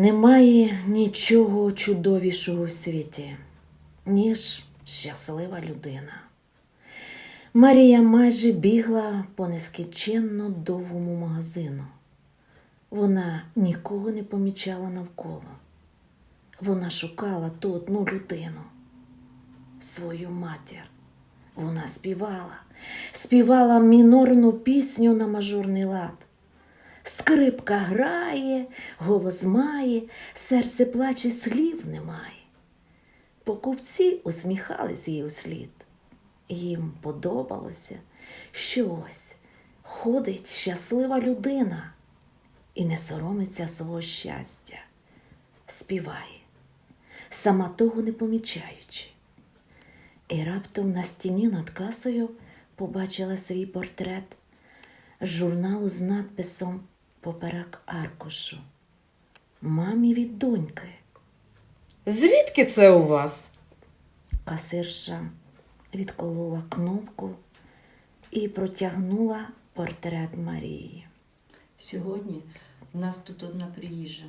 Немає нічого чудовішого в світі, ніж щаслива людина. Марія майже бігла по нескінченно довгому магазину. Вона нікого не помічала навколо. Вона шукала ту одну людину, свою матір. Вона співала, співала мінорну пісню на мажорний лад. Скрипка грає, голос має, серце плаче, слів немає. Покупці усміхались їй услід. Їм подобалося, що ось ходить щаслива людина і не соромиться свого щастя, співає, сама того не помічаючи. І раптом на стіні над касою побачила свій портрет з журналу з надписом поперек аркушу. Мамі від доньки. Звідки це у вас? Касирша відколола кнопку і протягнула портрет Марії. Сьогодні в нас тут одна приїжджа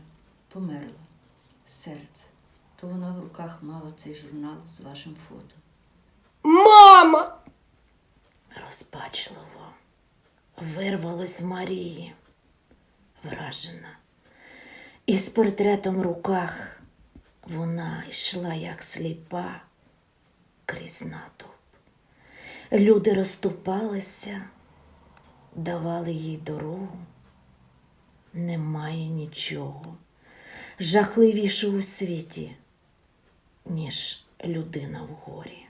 померла. Серце. То вона в руках мала цей журнал з вашим фото. Мама! Розпачливо вирвалось в Марії, вражена. І з портретом в руках вона йшла, як сліпа, крізь натовп. Люди розступалися, давали їй дорогу. Немає нічого жахливішого у світі, ніж людина в горі.